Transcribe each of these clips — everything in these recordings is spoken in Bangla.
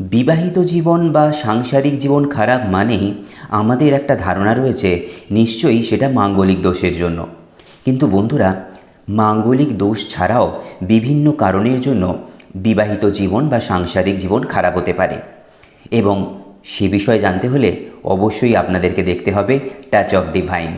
বিবাহিত জীবন বা সাংসারিক জীবন খারাপ মানেই আমাদের একটা ধারণা রয়েছে, নিশ্চয়ই সেটা মাঙ্গলিক দোষের জন্য। কিন্তু বন্ধুরা, মাঙ্গলিক দোষ ছাড়াও বিভিন্ন কারণের জন্য বিবাহিত জীবন বা সাংসারিক জীবন খারাপ হতে পারে। এবং সে বিষয়ে জানতে হলে অবশ্যই আপনাদেরকে দেখতে হবে টাচ অফ ডিভাইন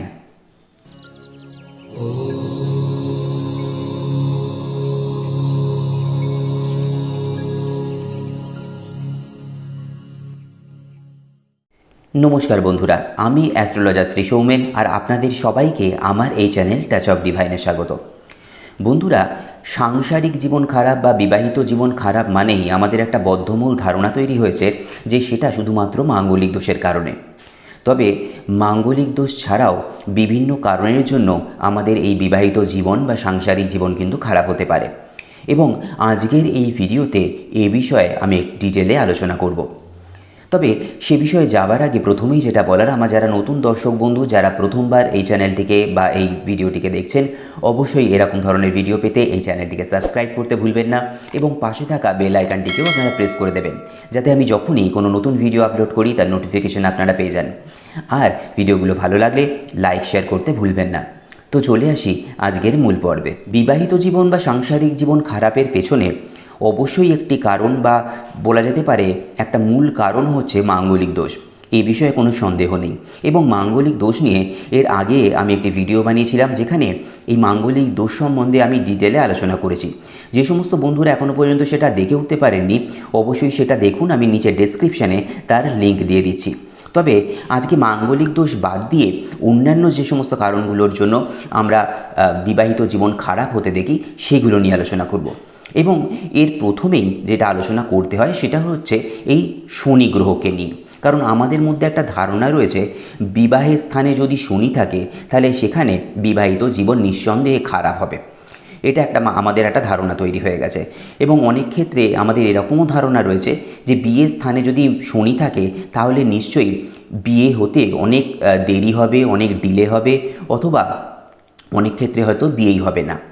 নমস্কার বন্ধুরা, আমি অ্যাস্ট্রোলজার শ্রী সৌমেন আর আপনাদের সবাইকে আমার এই চ্যানেল টাচ অফ ডিভাইনে স্বাগত। বন্ধুরা, সাংসারিক জীবন খারাপ বা বিবাহিত জীবন খারাপ মানেই আমাদের একটা বদ্ধমূল ধারণা তৈরি হয়েছে যে সেটা শুধুমাত্র মাঙ্গলিক দোষের কারণে। তবে মাঙ্গলিক দোষ ছাড়াও বিভিন্ন কারণের জন্য আমাদের এই বিবাহিত জীবন বা সাংসারিক জীবন কিন্তু খারাপ হতে পারে। এবং আজকের এই ভিডিওতে এ বিষয়ে আমি ডিটেলে আলোচনা করব। তবে সে বিষয়ে যাওয়ার আগে প্রথমেই যেটা বলার, আমার যারা নতুন দর্শক বন্ধু, যারা প্রথমবার এই চ্যানেলটিকে বা এই ভিডিওটিকে দেখছেন, অবশ্যই এরকম ধরনের ভিডিও পেতে এই চ্যানেলটিকে সাবস্ক্রাইব করতে ভুলবেন না এবং পাশে থাকা বেল আইকনটিকেও আপনারা প্রেস করে দেবেন, যাতে আমি যখনই কোনো নতুন ভিডিও আপলোড করি, তার নোটিফিকেশান আপনারা পেয়ে যান। আর ভিডিওগুলো ভালো লাগলে লাইক, শেয়ার করতে ভুলবেন না। তো চলে আসি আজকের মূল পর্বে। বিবাহিত জীবন বা সাংসারিক জীবন খারাপের পেছনে অবশ্যই একটি কারণ বা বলা যেতে পারে একটা মূল কারণ হচ্ছে মাঙ্গলিক দোষ। এই বিষয়ে কোনো সন্দেহ নেই। এবং মাঙ্গলিক দোষ নিয়ে এর আগে আমি একটি ভিডিও বানিয়েছিলাম যেখানে এই মাঙ্গলিক দোষ সম্বন্ধে আমি ডিটেলে আলোচনা করেছি। যে সমস্ত বন্ধুরা এখনও পর্যন্ত সেটা দেখে উঠতে পারেননি, অবশ্যই সেটা দেখুন, আমি নিচে ডেসক্রিপশানে তার লিঙ্ক দিয়ে দিচ্ছি। তবে আজকে মাঙ্গলিক দোষ বাদ দিয়ে অন্যান্য যে সমস্ত কারণগুলোর জন্য আমরা বিবাহিত জীবন খারাপ হতে দেখি, সেগুলো নিয়ে আলোচনা করব। এবং এর প্রথমেই যেটা আলোচনা করতে হয় সেটা হচ্ছে এই শনি গ্রহকে নিয়ে। কারণ আমাদের মধ্যে একটা ধারণা রয়েছে, বিবাহের স্থানে যদি শনি থাকে, তাহলে সেখানে বিবাহিত জীবন নিঃসন্দেহে খারাপ হবে। এটা একটা আমাদের একটা ধারণা তৈরি হয়ে গেছে। এবং অনেক ক্ষেত্রে আমাদের এরকমও ধারণা রয়েছে যে বিয়ের স্থানে যদি শনি থাকে, তাহলে নিশ্চয়ই বিয়ে হতে অনেক দেরি হবে, অনেক ডিলে হবে, অথবা অনেক ক্ষেত্রে হয়তো বিয়েই হবে না।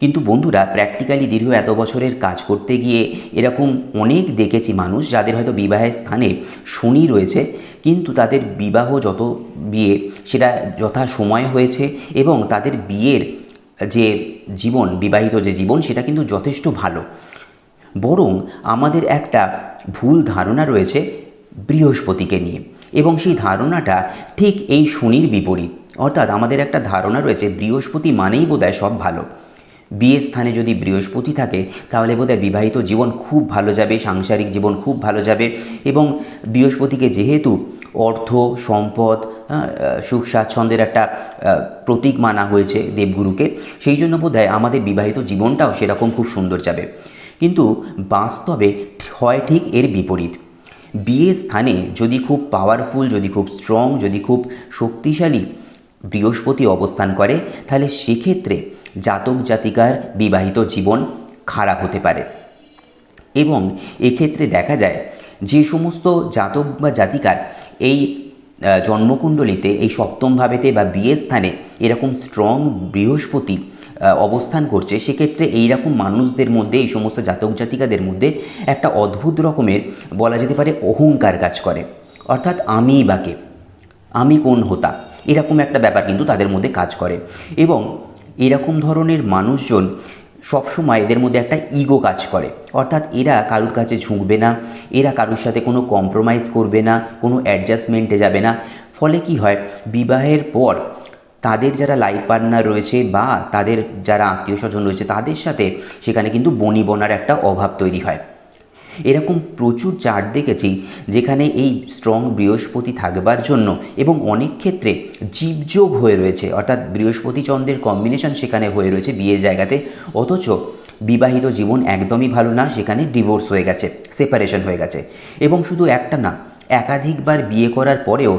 কিন্তু বন্ধুরা প্র্যাকটিক্যালি দীর্ঘ এত বছরের কাজ করতে গিয়ে এরকম অনেক দেখেছি মানুষ যাদের হয়তো বিবাহের স্থানে শনি রয়েছে, কিন্তু তাদের বিবাহ যত বিয়ে সেটা যথা সময় হয়েছে এবং তাদের বিয়ের যে জীবন, বিবাহিত যে জীবন সেটা কিন্তু যথেষ্ট ভালো। বরং আমাদের একটা ভুল ধারণা রয়েছে বৃহস্পতিকে নিয়ে এবং সেই ধারণাটা ঠিক এই শনির বিপরীত। অর্থাৎ আমাদের একটা ধারণা রয়েছে বৃহস্পতি মানেই বোধহয় সব ভালো। বিয়ে স্থানে যদি বৃহস্পতি থাকে, তাহলে বোধহয় বিবাহিত জীবন খুব ভালো যাবে, সাংসারিক জীবন খুব ভালো যাবে এবং বৃহস্পতিকে যেহেতু অর্থ, সম্পদ সুখ স্বাচ্ছন্দ্যের একটা প্রতীক মানা হয়েছে দেবগুরুকে, সেই জন্য বোধহয় আমাদের বিবাহিত জীবনটাও সেরকম খুব সুন্দর যাবে। কিন্তু বাস্তবে হয় ঠিক এর বিপরীত। বিয়ে স্থানে যদি খুব পাওয়ারফুল যদি খুব স্ট্রং যদি খুব শক্তিশালী বৃহস্পতি অবস্থান করে, তাহলে সেক্ষেত্রে জাতক জাতিকার বিবাহিত জীবন খারাপ হতে পারে। এবং এক্ষেত্রে দেখা যায় যে সমস্ত জাতক বা জাতিকার এই জন্মকুণ্ডলিতে, এই সপ্তম ভাবেতে বা বিয়ে স্থানে এরকম স্ট্রং বৃহস্পতি অবস্থান করছে, সেক্ষেত্রে এইরকম মানুষদের মধ্যে, এই সমস্ত জাতক জাতিকাদের মধ্যে একটা অদ্ভুত রকমের বলা যেতে পারে অহংকার কাজ করে। অর্থাৎ আমি বাকে আমি কোন হতা? এরকম একটা ব্যাপার কিন্তু তাদের মধ্যে কাজ করে। এবং এরকম ধরনের মানুষজন সবসময় এদের মধ্যে একটা ইগো কাজ করে। অর্থাৎ এরা কারুর কাছে ঝুঁকবে না, এরা কারুর সাথে কোনো কম্প্রোমাইজ করবে না, কোনো অ্যাডজাস্টমেন্টে যাবে না। ফলে কি হয়? বিবাহের পর তাদের যারা লাইফ পার্টনার রয়েছে বা তাদের যারা আত্মীয় স্বজন রয়েছে, তাদের সাথে সেখানে কিন্তু বনিবনার একটা অভাব তৈরি হয়। এরকম প্রচুর চার্ট দেখেছি যেখানে এই স্ট্রং বৃহস্পতি থাকবার জন্য এবং অনেক ক্ষেত্রে জীবযোগ হয়ে রয়েছে। অর্থাৎ বৃহস্পতি চন্দ্রের কম্বিনেশন সেখানে হয়ে রয়েছে বিয়ের জায়গাতে। অথচ বিবাহিত জীবন একদমই ভালো না, সেখানে ডিভোর্স হয়ে গেছে সেপারেশন হয়ে গেছে। এবং শুধু একটা না, একাধিকবার বিয়ে করার পরেও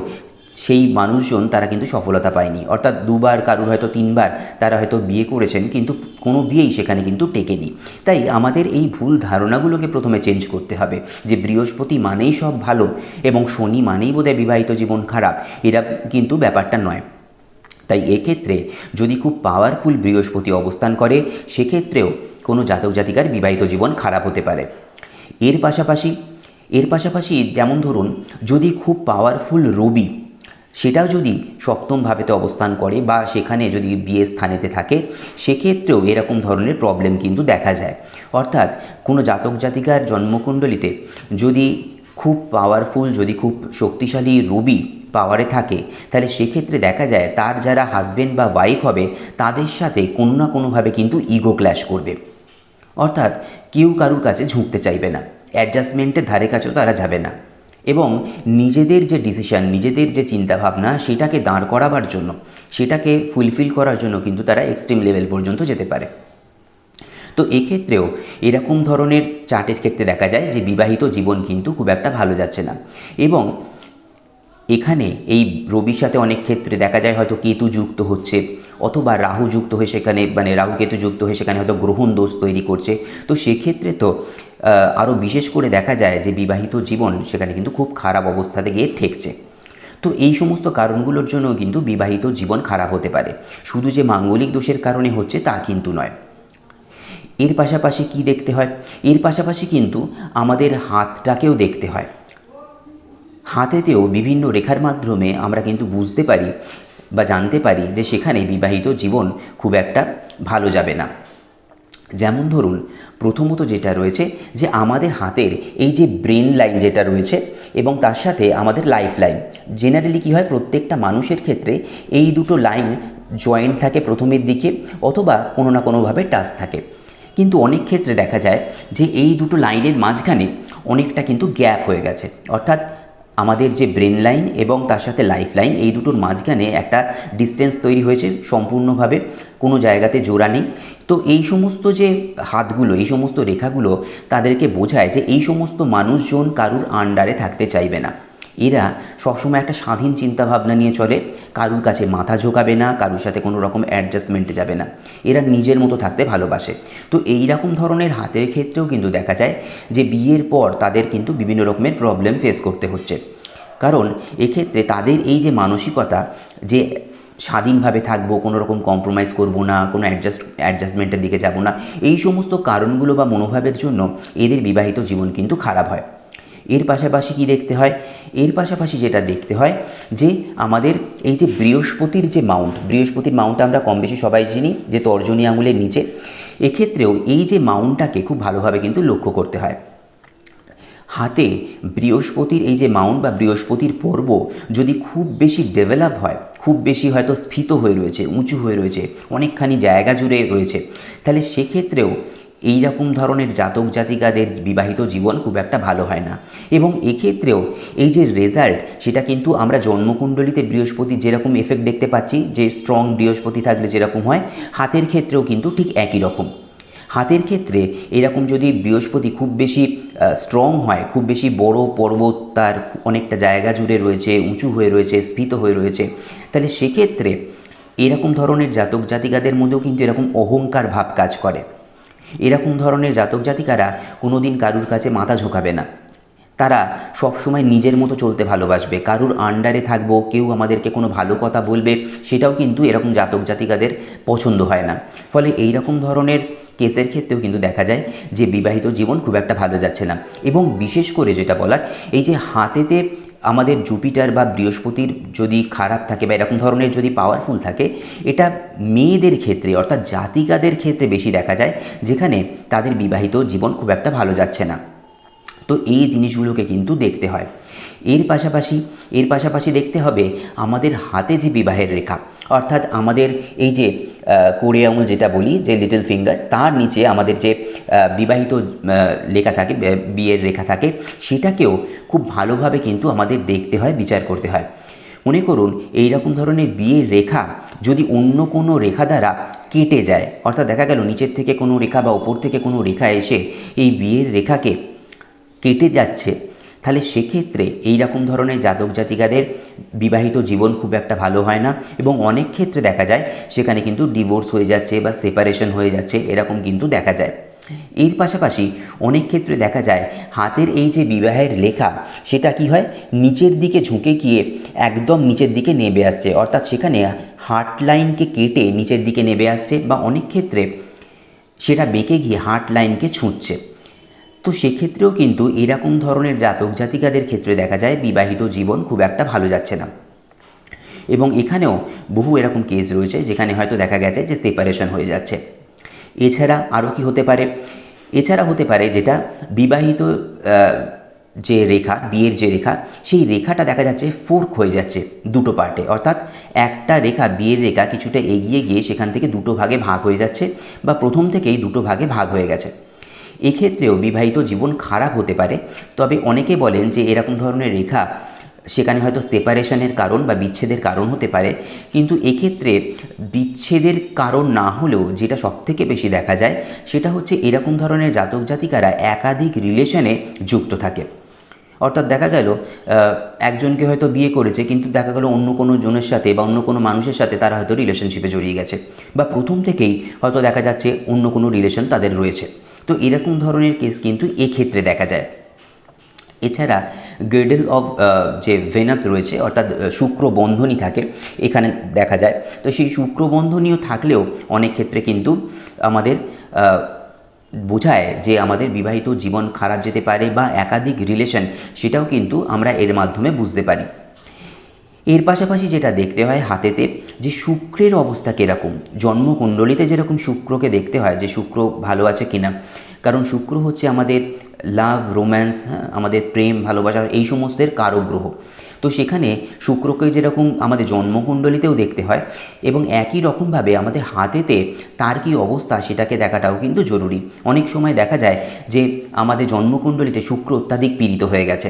সেই মানুষজন তারা কিন্তু সফলতা পায়নি। অর্থাৎ দুবার কারুর হয়তো তিনবার তারা হয়তো বিয়ে করেছেন, কিন্তু কোনো বিয়েই সেখানে কিন্তু টেকেনি। তাই আমাদের এই ভুল ধারণাগুলোকে প্রথমে চেঞ্জ করতে হবে যে বৃহস্পতি মানেই সব ভালো এবং শনি মানেই বোধহয় বিবাহিত জীবন খারাপ, এরা কিন্তু ব্যাপারটা নয়। তাই এক্ষেত্রে যদি খুব পাওয়ারফুল বৃহস্পতি অবস্থান করে, সেক্ষেত্রেও কোনো জাতক জাতিকার বিবাহিত জীবন খারাপ হতে পারে। এর পাশাপাশি এর পাশাপাশি যেমন ধরুন, যদি খুব পাওয়ারফুল রবি সেটাও যদি সপ্তম ভাবেতে অবস্থান করে বা সেখানে যদি বিয়ে স্থানেতে থাকে, সেক্ষেত্রেও এরকম ধরনের প্রবলেম কিন্তু দেখা যায়। অর্থাৎ কোনো জাতক জাতিকার জন্মকুণ্ডলিতে যদি খুব পাওয়ারফুল যদি খুব শক্তিশালী রবি পাওয়ারে থাকে, তাহলে সেক্ষেত্রে দেখা যায় তার যারা হাজবেন্ড বা ওয়াইফ হবে, তাদের সাথে কোনো না কোনোভাবে কিন্তু ইগো ক্ল্যাশ করবে। অর্থাৎ কেউ কারুর কাছে ঝুঁকতে চাইবে না। অ্যাডজাস্টমেন্টের ধারে কাছেও তারা যাবে না। এবং নিজেদের যে ডিসিশান নিজেদের যে চিন্তাভাবনা, সেটাকে দাঁড় করাবার জন্য, সেটাকে ফুলফিল করার জন্য কিন্তু তারা এক্সট্রিম লেভেল পর্যন্ত যেতে পারে। তো এক্ষেত্রেও এরকম ধরনের চার্টের ক্ষেত্রে দেখা যায় যে বিবাহিত জীবন কিন্তু খুব একটা ভালো যাচ্ছে না। এবং এখানে এই রবির সাথে অনেক ক্ষেত্রে দেখা যায় হয়তো কেতু যুক্ত হচ্ছে, অথবা রাহু যুক্ত হয়ে সেখানে মানে রাহু কেতু যুক্ত হয়ে সেখানে হয়তো গ্রহণ দোষ তৈরি করছে। তো সেক্ষেত্রে তো আরও বিশেষ করে দেখা যায় যে বিবাহিত জীবন সেখানে কিন্তু খুব খারাপ অবস্থাতে গিয়ে ঠেকছে। তো এই সমস্ত কারণগুলোর জন্য কিন্তু বিবাহিত জীবন খারাপ হতে পারে। শুধু যে মাঙ্গলিক দোষের কারণে হচ্ছে তা কিন্তু নয়। এর পাশাপাশি কি দেখতে হয়? এর পাশাপাশি কিন্তু আমাদের হাতটাকেও দেখতে হয়। হাতেতেও বিভিন্ন রেখার মাধ্যমে আমরা কিন্তু বুঝতে পারি বা জানতে পারি যে সেখানে বিবাহিত জীবন খুব একটা ভালো যাবে না। যেমন ধরুন, প্রথমত যেটা রয়েছে যে আমাদের হাতের এই যে ব্রেন লাইন যেটা রয়েছে এবং তার সাথে আমাদের লাইফ লাইন জেনারেলি কী হয় প্রত্যেকটা মানুষের ক্ষেত্রে এই দুটো লাইন জয়েন্ট থাকে প্রথমের দিকে অথবা কোনো না কোনোভাবে টাচ থাকে। কিন্তু অনেক ক্ষেত্রে দেখা যায় যে এই দুটো লাইনের মাঝখানে অনেকটা কিন্তু গ্যাপ হয়ে গেছে। অর্থাৎ আমাদের যে ব্রেন লাইন এবং তার সাথে লাইফ লাইন এই দুটোর মাঝখানে একটা ডিস্টেন্স তৈরি হয়েছে সম্পূর্ণভাবে, কোনো জায়গাতে জোড়া নেই। তো এই সমস্ত যে হাতগুলো, এই সমস্ত রেখাগুলো তাদেরকে বোঝায় যে এই সমস্ত মানুষজন কারুর আন্ডারে থাকতে চাইবে না। এরা সবসময় একটা স্বাধীন চিন্তাভাবনা নিয়ে চলে। কারুর কাছে মাথা ঝোঁকাবে না, কারুর সাথে কোনো রকম অ্যাডজাস্টমেন্টে যাবে না। এরা নিজের মতো থাকতে ভালোবাসে। তো এই রকম ধরনের হাতের ক্ষেত্রেও কিন্তু দেখা যায় যে বিয়ের পর তাদের কিন্তু বিভিন্ন রকমের প্রবলেম ফেস করতে হচ্ছে। কারণ এক্ষেত্রে তাদের এই যে মানসিকতা যে স্বাধীনভাবে থাকব, কোনো রকম কম্প্রোমাইজ করব না, কোনো অ্যাডজাস্ট অ্যাডজাস্টমেন্টের দিকে যাব না, এই সমস্ত কারণগুলো বা মনোভাবের জন্য এদের বিবাহিত জীবন কিন্তু খারাপ হয়। এর পাশাপাশি কি দেখতে হয়? এর পাশাপাশি যেটা দেখতে হয় যে আমাদের এই যে বৃহস্পতির যে মাউন্ট, বৃহস্পতির মাউন্ট আমরা কম বেশি সবাই চিনি, যে তর্জনী আঙুলের নিচে, এক্ষেত্রেও এই যে মাউন্টটাকে খুব ভালোভাবে কিন্তু লক্ষ্য করতে হয়। হাতে বৃহস্পতির এই যে মাউন্ট বা বৃহস্পতির পর্ব যদি খুব বেশি ডেভেলপ হয়, খুব বেশি হয়তো স্ফীত হয়ে রয়েছে, উঁচু হয়ে রয়েছে, অনেকখানি জায়গা জুড়ে রয়েছে, তাহলে সেক্ষেত্রেও এই রকম ধরনের জাতক জাতিকাদের বিবাহিত জীবন খুব একটা ভালো হয় না। এবং এক্ষেত্রেও এই যে রেজাল্ট সেটা কিন্তু আমরা জন্মকুণ্ডলিতে বৃহস্পতির যেরকম এফেক্ট দেখতে পাচ্ছি, যে স্ট্রং বৃহস্পতি থাকলে যেরকম হয়, হাতের ক্ষেত্রেও কিন্তু ঠিক একই রকম। হাতের ক্ষেত্রে এরকম যদি বৃহস্পতি খুব বেশি স্ট্রং হয়, খুব বেশি বড় পর্বত তার অনেকটা জায়গা জুড়ে রয়েছে, উঁচু হয়ে রয়েছে, স্ফীত হয়ে রয়েছে, তাহলে সেক্ষেত্রে এরকম ধরনের জাতক জাতিকাদের মধ্যেও কিন্তু এরকম অহংকার ভাব কাজ করে। এরকম ধরনের জাতক জাতিকারা কোনো দিন কারুর কাছে মাথা ঝোঁকাবে না। তারা সব সময় নিজের মতো চলতে ভালোবাসবে। কারুর আন্ডারে থাকব, কেউ আমাদেরকে কোনো ভালো কথা বলবে, সেটাও কিন্তু এরকম জাতক জাতিকাদের পছন্দ হয় না। ফলে এই রকম ধরনের কেসের ক্ষেত্রেও কিন্তু দেখা যায় যে বিবাহিত জীবন খুব একটা ভালো যাচ্ছে না। এবং বিশেষ করে যেটা বলার, এই যে হাতেতে আমাদের জুপিটার বা বৃহস্পতির যদি খারাপ থাকে বা এরকম ধরনের যদি পাওয়ারফুল থাকে, এটা মেয়েদের ক্ষেত্রে অর্থাৎ জাতিকাদের ক্ষেত্রে বেশি দেখা যায়, যেখানে তাদের বিবাহিত জীবন খুব একটা ভালো যাচ্ছে না। তো এই জিনিসগুলোকে কিন্তু দেখতে হয়। এর পাশাপাশি এর পাশাপাশি দেখতে হবে আমাদের হাতে যে বিবাহের রেখা, অর্থাৎ আমাদের এই যে কোড়ে আঙুল যেটা বলি, যে লিটল ফিঙ্গার তার নিচে আমাদের যে বিবাহিত লেখা থাকে বিয়ের রেখা থাকে, সেটাকেও খুব ভালোভাবে কিন্তু আমাদের দেখতে হয়, বিচার করতে হয়। মনে করুন, এই রকম ধরনের বিয়ের রেখা যদি অন্য কোনো রেখা দ্বারা কেটে যায়, অর্থাৎ দেখা গেল নিচের থেকে কোনো রেখা বা ওপর থেকে কোনো রেখা এসে এই বিয়ের রেখাকে কেটে যাচ্ছে তাহলে সেক্ষেত্রে এই রকম ধরনের জাতক জাতিকাদের বিবাহিত জীবন খুব একটা ভালো হয় না এবং অনেক ক্ষেত্রে দেখা যায় সেখানে কিন্তু ডিভোর্স হয়ে যাচ্ছে বা সেপারেশন হয়ে যাচ্ছে, এরকম কিন্তু দেখা যায়। এর পাশাপাশি অনেক ক্ষেত্রে দেখা যায় হাতের এই যে বিবাহের লেখা, সেটা কি হয়? নিচের দিকে ঝুঁকে গিয়ে একদম নিচের দিকে নেবে আসছে। অর্থাৎ সেখানে হার্ট লাইনকে কেটে নিচের দিকে নেবে আসছে বা অনেক ক্ষেত্রে সেটা বেঁকে গিয়ে হার্ট লাইনকে ছুঁচ্ছে। তো সেক্ষেত্রেও কিন্তু এরকম ধরনের জাতক জাতিকাদের ক্ষেত্রে দেখা যায় বিবাহিত জীবন খুব একটা ভালো যাচ্ছে না। এবং এখানেও বহু এরকম কেস রয়েছে যেখানে হয়তো দেখা গেছে যে সেপারেশন হয়ে যাচ্ছে। এছাড়া আরও কি হতে পারে? এছাড়া হতে পারে যেটা বিবাহিত যে রেখা, বিয়ের যে রেখা, সেই রেখাটা দেখা যাচ্ছে ফোর্ক হয়ে যাচ্ছে দুটো পার্টে অর্থাৎ একটা রেখা, বিয়ের রেখা কিছুটা এগিয়ে গিয়ে সেখান থেকে দুটো ভাগে ভাগ হয়ে যাচ্ছে বা প্রথম থেকেই দুটো ভাগে ভাগ হয়ে গেছে। এক্ষেত্রেও বিবাহিত জীবন খারাপ হতে পারে, তবে অনেকে বলেন যে এরকম ধরনের রেখা সেখানে হয়তো সেপারেশনের কারণ বা বিচ্ছেদের কারণ হতে পারে, কিন্তু এক্ষেত্রে বিচ্ছেদের কারণ না হলেও যেটা সবথেকে বেশি দেখা যায় সেটা হচ্ছে এরকম ধরনের জাতক জাতিকারা একাধিক রিলেশনে যুক্ত থাকে। অর্থাৎ দেখা গেল একজনকে হয়তো বিয়ে করেছে, কিন্তু দেখা গেল অন্য কোনো জনের সাথে বা অন্য কোনো মানুষের সাথে তারা হয়তো রিলেশনশিপে জড়িয়ে গেছে বা প্রথম থেকেই হয়তো দেখা যাচ্ছে অন্য কোনো রিলেশন তাদের রয়েছে। তো এরকম ধরনের কেস কিন্তু এক্ষেত্রে দেখা যায়। এছাড়া গ্রেডেল অফ যে ভেনাস রয়েছে, অর্থাৎ শুক্র বন্ধনী থাকে, এখানে দেখা যায়। তো সেই শুক্র বন্ধনীয় থাকলেও অনেক ক্ষেত্রে কিন্তু আমাদের বোঝায় যে আমাদের বিবাহিত জীবন খারাপ যেতে পারে বা একাধিক রিলেশন সেটাও কিন্তু আমরা এর মাধ্যমে বুঝতে পারি। এর পাশাপাশি যেটা দেখতে হয় হাতেতে, যে শুক্রের অবস্থা কীরকম? জন্মকুণ্ডলিতে যেরকম শুক্রকে দেখতে হয়, যে শুক্র ভালো আছে কিনা? কারণ শুক্র হচ্ছে আমাদের লাভ রোম্যান্স আমাদের প্রেম, ভালোবাসা, এই সমস্তের কারক গ্রহ। তো সেখানে শুক্রকে যেরকম আমাদের জন্মকুণ্ডলিতেও দেখতে হয় এবং একই রকমভাবে আমাদের হাতেতে তার কী অবস্থা সেটাকে দেখাটাও কিন্তু জরুরি। অনেক সময় দেখা যায় যে আমাদের জন্মকুণ্ডলিতে শুক্র অত্যাধিক পীড়িত হয়ে গেছে।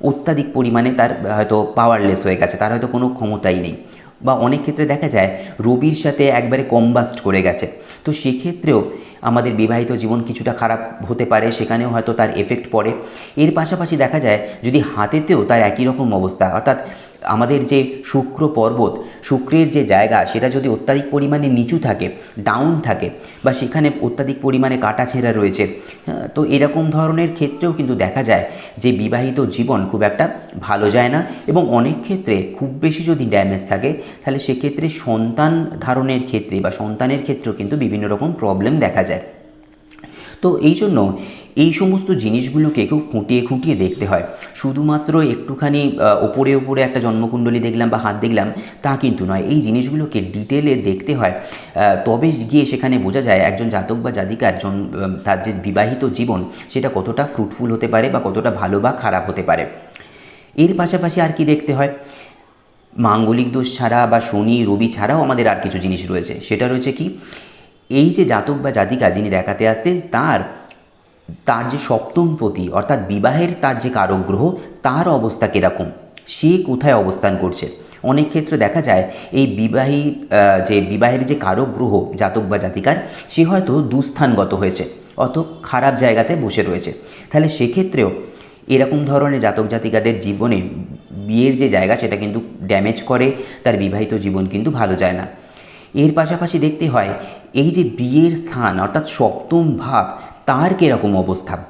অত্যাধিক পরিমাণে তার হয়তো পাওয়ারলেস হয়ে গেছে, তার হয়তো কোনো ক্ষমতাই নেই। বা অনেক ক্ষেত্রে দেখা যায়, রবির সাথে একবারে কম্বাস্ট করে গেছে। তো সেক্ষেত্রেও আমাদের বিবাহিত জীবন কিছুটা খারাপ হতে পারে, সেখানেও হয়তো তার এফেক্ট পড়ে। এর পাশাপাশি দেখা যায়, যদি হাতেতেও তার একই রকম অবস্থা, অর্থাৎ আমাদের যে শুক্র পর্বত শুক্রের যে জায়গা সেটা যদি অত্যাধিক পরিমাণে নিচু থাকে ডাউন থাকে বা সেখানে অত্যাধিক পরিমাণে কাটা ছেঁড়া রয়েছে হ্যাঁ, তো এরকম ধরনের ক্ষেত্রেও কিন্তু দেখা যায় যে বিবাহিত জীবন খুব একটা ভালো যায় না এবং অনেক ক্ষেত্রে খুব বেশি যদি ড্যামেজ থাকে তাহলে সেক্ষেত্রে সন্তান ধারণের ক্ষেত্রে বা সন্তানের ক্ষেত্রেও কিন্তু বিভিন্ন রকম প্রবলেম দেখা যায়। তো এই জন্য এই সমস্ত জিনিসগুলোকে কেউ খুঁটিয়ে খুঁটিয়ে দেখতে হয়। শুধুমাত্র একটুখানি ওপরে ওপরে একটা জন্মকুণ্ডলী দেখলাম বা হাত দেখলাম, তা কিন্তু নয়। এই জিনিসগুলোকে ডিটেলে দেখতে হয়। তবে গিয়ে সেখানে বোঝা যায়, একজন জাতক বা জাতিকার জন তার যে বিবাহিত জীবন, সেটা কতটা ফ্রুটফুল হতে পারে বা কতটা ভালো বা খারাপ হতে পারে। এর পাশাপাশি আর কি দেখতে হয়? মাঙ্গলিক দোষ ছাড়া বা শনি, রবি ছাড়াও আমাদের আর কিছু জিনিস রয়েছে। সেটা রয়েছে কি? এই যে জাতক বা জাতিকা যিনি দেখাতে আসতেন তার তার যে সপ্তমপতি অর্থাৎ বিবাহের তার যে কারক গ্রহ তার অবস্থা কীরকম? সে কোথায় অবস্থান করছে? অনেক ক্ষেত্রে দেখা যায়, এই বিবাহী যে বিবাহের যে কারক গ্রহ জাতক বা জাতিকার, সে হয়তো দুস্থানগত হয়েছে, অত খারাপ জায়গাতে বসে রয়েছে। তাহলে সেক্ষেত্রেও এরকম ধরনের জাতক জাতিকাদের জীবনে বিয়ের যে জায়গা, সেটা কিন্তু ড্যামেজ করে, তার বিবাহিত জীবন কিন্তু ভালো যায় না। এর পাশাপাশি দেখতে হয়, এই যে বিয়ের স্থান, অর্থাৎ সপ্তম ভাব তার কীরকম অবস্থা?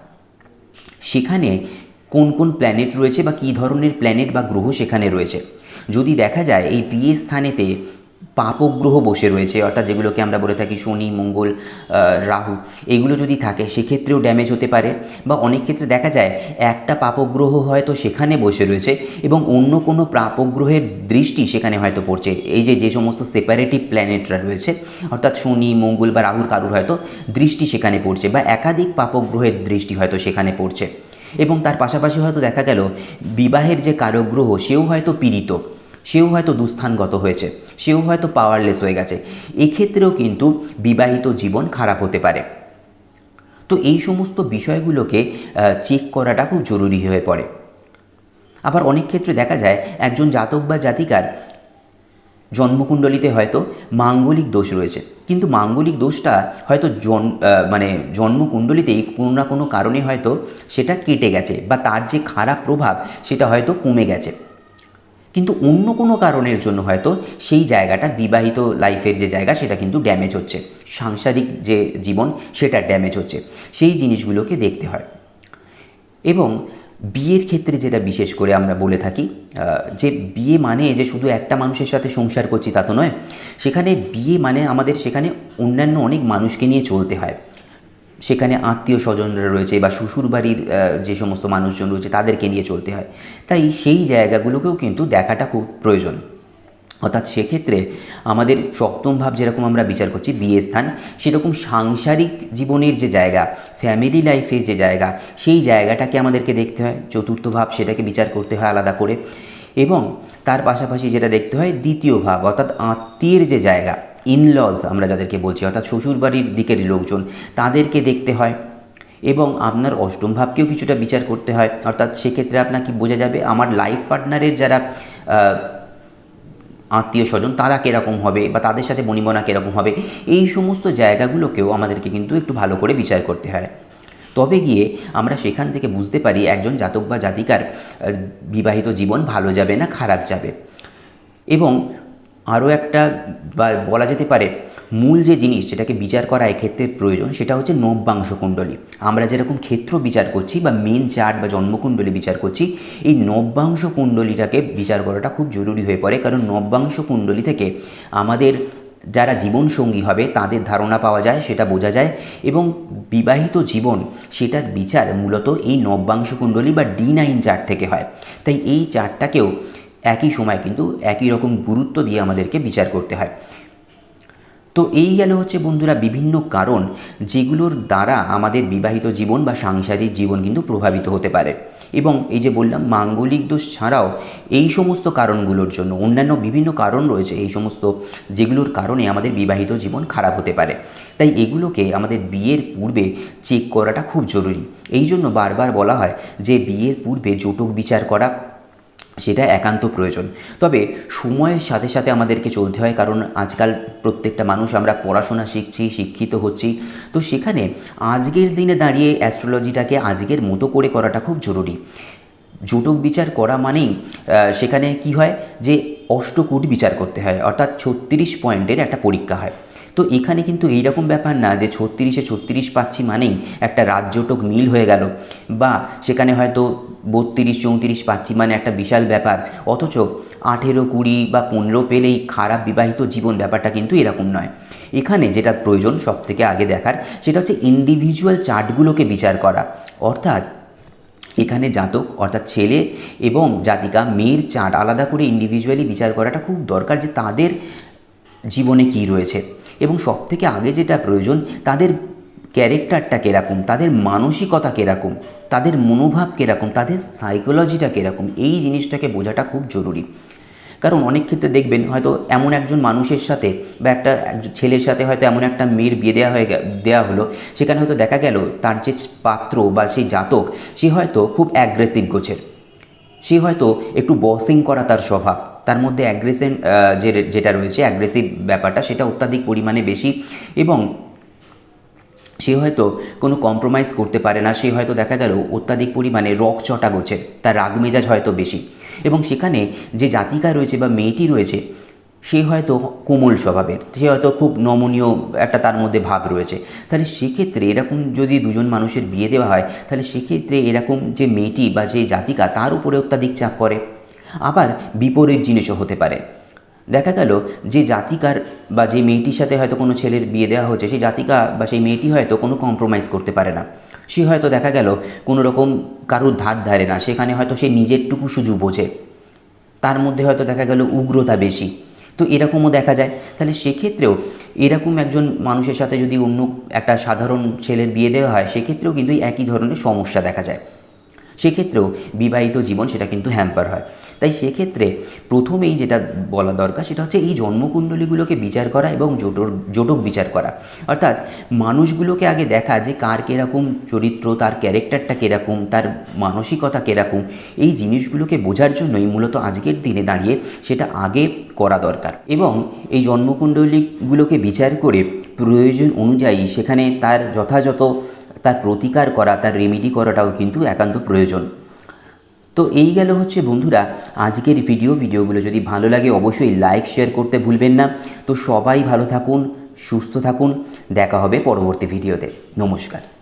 সেখানে কোন কোন প্ল্যানেট রয়েছে বা কী ধরনের প্ল্যানেট বা গ্রহ সেখানে রয়েছে? যদি দেখা যায়, এই বিয়ের স্থানেতে পাপগ্রহ বসে রয়েছে, অর্থাৎ যেগুলোকে আমরা বলে থাকি শনি, মঙ্গল রাহু, এগুলো যদি থাকে সেক্ষেত্রেও ড্যামেজ হতে পারে। বা অনেক ক্ষেত্রে দেখা যায় একটা পাপগ্রহ হয়তো সেখানে বসে রয়েছে এবং অন্য কোনো পাপগ্রহের দৃষ্টি সেখানে হয়তো পড়ছে। এই যে যে সমস্ত সেপারেটিভ প্ল্যানেটরা রয়েছে, অর্থাৎ শনি, মঙ্গল বা রাহুর কারুর হয়তো দৃষ্টি সেখানে পড়ছে বা একাধিক পাপগ্রহের দৃষ্টি হয়তো সেখানে পড়ছে। এবং তার পাশাপাশি হয়তো দেখা গেল বিবাহের যে কারগ্রহ সেও হয়তো পীড়িত। সেও হয়তো দুস্থানগত হয়েছে, সেও হয়তো পাওয়ারলেস হয়ে গেছে। এক্ষেত্রেও কিন্তু বিবাহিত জীবন খারাপ হতে পারে। তো এই সমস্ত বিষয়গুলোকে চেক করাটা খুব জরুরি হয়ে পড়ে। আবার অনেক ক্ষেত্রে দেখা যায়, একজন জাতক বা জাতিকার জন্মকুণ্ডলিতে হয়তো মাঙ্গলিক দোষ রয়েছে। কিন্তু মাঙ্গলিক দোষটা হয়তো জন মানে জন্মকুণ্ডলিতেই কোনো না কোনো কারণে হয়তো সেটা কেটে গেছে বা তার যে খারাপ প্রভাব সেটা হয়তো কমে গেছে। কিন্তু অন্য কোনো কারণের জন্য হয়তো সেই জায়গাটা, বিবাহিত লাইফের যে জায়গা, সেটা কিন্তু ড্যামেজ হচ্ছে। সাংসারিক যে জীবন, সেটা ড্যামেজ হচ্ছে। সেই জিনিসগুলোকে দেখতে হয়। এবং বিয়ের ক্ষেত্রে যেটা বিশেষ করে আমরা বলে থাকি যে বিয়ে মানে যে শুধু একটা মানুষের সাথে সংসার করছি তা তো নয়, সেখানে বিয়ে মানে আমাদের সেখানে অন্যান্য অনেক মানুষকে নিয়ে চলতে হয়। সেখানে আত্মীয় স্বজনরা রয়েছে বা শ্বশুরবাড়ির যে সমস্ত মানুষজন রয়েছে তাদেরকে নিয়ে চলতে হয়। তাই সেই জায়গাগুলোকেও কিন্তু দেখাটা খুব প্রয়োজন। অর্থাৎ সেক্ষেত্রে আমাদের সপ্তম ভাব যেরকম আমরা বিচার করছি, বিয়ে স্থান, সেরকম সাংসারিক জীবনের যে জায়গা ফ্যামিলি লাইফের যে জায়গা, সেই জায়গাটাকে আমাদেরকে দেখতে হয়। চতুর্থ ভাব সেটাকে বিচার করতে হয় আলাদা করে। এবং তার পাশাপাশি যেটা দেখতে হয়, দ্বিতীয় ভাব, অর্থাৎ আত্মীয়ের যে জায়গা ইনলজ আমরা যাদেরকে বলছি, অর্থাৎ শ্বশুরবাড়ির দিকের লোকজন, তাদেরকে দেখতে হয়। এবং আপনার অষ্টম ভাবকেও কিছুটা বিচার করতে হয়। অর্থাৎ সেক্ষেত্রে আপনার কি বোঝা যাবে, আমার লাইফ পার্টনারের যারা আত্মীয় স্বজন তারা কীরকম হবে বা তাদের সাথে বনিবনা কীরকম হবে, এই সমস্ত জায়গাগুলোকেও আমাদেরকে কিন্তু একটু ভালো করে বিচার করতে হয়। তবে গিয়ে আমরা সেখান থেকে বুঝতে পারি, একজন জাতক বা জাতিকার বিবাহিত জীবন ভালো যাবে না খারাপ যাবে। এবং আরও একটা বলা যেতে পারে মূল যে জিনিস যেটাকে বিচার করা এক্ষেত্রে প্রয়োজন সেটা হচ্ছে নব্যাংশ কুণ্ডলী। আমরা যেরকম ক্ষেত্র বিচার করছি বা মেন চার্ট বা জন্মকুণ্ডলী বিচার করছি, এই নব্যাংশ কুণ্ডলীটাকে বিচার করাটা খুব জরুরি হয়ে পড়ে। কারণ নব্যাংশ কুণ্ডলী থেকে আমাদের যারা জীবনসঙ্গী হবে তাদের ধারণা পাওয়া যায়, সেটা বোঝা যায় এবং বিবাহিত জীবন সেটার বিচার মূলত এই নব্যাংশ কুণ্ডলী বা ডি নাইন চার্ট থেকে হয়। তাই এই চার্টটাকেও একই সময় কিন্তু একই রকম গুরুত্ব দিয়ে আমাদেরকে বিচার করতে হয়। তো এই গেল হচ্ছে বন্ধুরা বিভিন্ন কারণ যেগুলোর দ্বারা আমাদের বিবাহিত জীবন বা সাংসারিক জীবন কিন্তু প্রভাবিত হতে পারে। এবং এই যে বললাম মাঙ্গলিক দোষ ছাড়াও এই সমস্ত কারণগুলোর জন্য অন্যান্য বিভিন্ন কারণ রয়েছে এই সমস্ত যেগুলোর কারণে আমাদের বিবাহিত জীবন খারাপ হতে পারে। তাই এগুলোকে আমাদের বিয়ের পূর্বে চেক করাটা খুব জরুরি। এই জন্য বারবার বলা হয় যে বিয়ের পূর্বে জটক বিচার করা সেটা একান্ত প্রয়োজন। তবে সময়ের সাথে সাথে আমাদেরকে চলতে হয়, কারণ আজকাল প্রত্যেকটা মানুষ আমরা পড়াশোনা শিখছি, শিক্ষিত হচ্ছি। তো সেখানে আজকের দিনে দাঁড়িয়ে অ্যাস্ট্রোলজিটাকে আজকের মতো করে করাটা খুব জরুরি। জটক বিচার করা মানেই সেখানে কি হয়? যে অষ্টকূট বিচার করতে হয়, অর্থাৎ ছত্রিশ পয়েন্টের একটা পরীক্ষা হয়। তো এখানে কিন্তু এইরকম ব্যাপার না যে ছত্রিশে ছত্রিশ পাচ্ছি মানেই একটা রাজ্যটক মিল হয়ে গেল। বা সেখানে হয়তো বত্রিশ, চৌত্রিশ পাচ্ছি মানে একটা বিশাল ব্যাপার। অথচ আঠেরো, কুড়ি বা পনেরো পেলেই খারাপ বিবাহিত জীবন ব্যাপারটা কিন্তু এরকম নয়। এখানে যেটা প্রয়োজন সব থেকে আগে দেখার, সেটা হচ্ছে ইন্ডিভিজুয়াল চার্টগুলোকে বিচার করা। অর্থাৎ এখানে জাতক অর্থাৎ ছেলে এবং জাতিকা মেয়ের চার্ট আলাদা করে ইন্ডিভিজুয়ালি বিচার করাটা খুব দরকার যে তাদের জীবনে কী রয়েছে। এবং সবথেকে আগে যেটা প্রয়োজন, তাদের ক্যারেক্টারটা কীরকম, তাদের মানসিকতা কীরকম, তাদের মনোভাব কীরকম, তাদের সাইকোলজিটা কীরকম, এই জিনিসটাকে বোঝাটা খুব জরুরি। কারণ অনেক ক্ষেত্রে দেখবেন হয়তো এমন একজন মানুষের সাথে বা একটা ছেলের সাথে হয়তো এমন একটা মেয়ের বিয়ে দেওয়া হয়ে দেওয়া হলো, সেখানে হয়তো দেখা গেল তার যে পাত্র বা সেই জাতক, সে হয়তো খুব অ্যাগ্রেসিভ গোছের। সে হয়তো একটু বসিং করা তার স্বভাব। তার মধ্যে অ্যাগ্রেসিভ যে যেটা রয়েছে অ্যাগ্রেসিভ ব্যাপারটা, সেটা অত্যাধিক পরিমাণে বেশি এবং সে হয়তো কোনো কম্প্রোমাইজ করতে পারে না। সে হয়তো দেখা গেল অত্যাধিক পরিমাণে রক চটা গোছের তার রাগ মেজাজ হয়তো বেশি এবং সেখানে যে জাতিকা রয়েছে বা মেয়েটি রয়েছে, সে হয়তো কোমল স্বভাবের, সে হয়তো খুব নমনীয় একটা তার মধ্যে ভাব রয়েছে। তাহলে সেক্ষেত্রে এরকম যদি দুজন মানুষের বিয়ে দেওয়া হয়, তাহলে সেক্ষেত্রে এরকম যে মেয়েটি বা যে জাতিকা, তার উপরে অত্যাধিক চাপ পড়ে। আবার বিপরীত জিনিসও হতে পারে। দেখা গেল যে জাতিকার বা যে মেয়েটির সাথে হয়তো কোনো ছেলের বিয়ে দেওয়া হচ্ছে, সেই জাতিকা বা সেই মেয়েটি হয়তো কোনো কম্প্রোমাইজ করতে পারে না। সে হয়তো দেখা গেল কোনো রকম কারুর ধার ধারে না, সেখানে হয়তো সে নিজেরটুকু শুধু বোঝে। তার মধ্যে হয়তো দেখা গেল উগ্রতা বেশি। তো এরকমও দেখা যায়। তাহলে সেক্ষেত্রেও এরকম একজন মানুষের সাথে যদি অন্য একটা সাধারণ ছেলের বিয়ে দেওয়া হয়, সেক্ষেত্রেও কিন্তু একই ধরনের সমস্যা দেখা যায়। সেক্ষেত্রেও বিবাহিত জীবন সেটা কিন্তু হ্যাম্পার হয়। তাই সেক্ষেত্রে প্রথমেই যেটা বলা দরকার সেটা হচ্ছে এই জন্মকুণ্ডলীগুলোকে বিচার করা এবং জোটর, জোটক বিচার করা। অর্থাৎ মানুষগুলোকে আগে দেখা যে কার কীরকম চরিত্র, তার ক্যারেক্টারটা কীরকম, তার মানসিকতা কীরকম, এই জিনিসগুলোকে বোঝার জন্যই মূলত আজকের দিনে দাঁড়িয়ে সেটা আগে করা দরকার। এবং এই জন্মকুণ্ডলীগুলোকে বিচার করে প্রয়োজন অনুযায়ী সেখানে তার যথাযথ, তার প্রতিকার করা, তার রেমিডি করাটাও কিন্তু একান্ত প্রয়োজন। তো এই গেল হচ্ছে বন্ধুরা আজকের ভিডিও ভিডিওগুলো যদি ভালো লাগে অবশ্যই লাইক শেয়ার করতে ভুলবেন না। তো সবাই ভালো থাকুন, সুস্থ থাকুন। দেখা হবে পরবর্তী ভিডিওতে নমস্কার।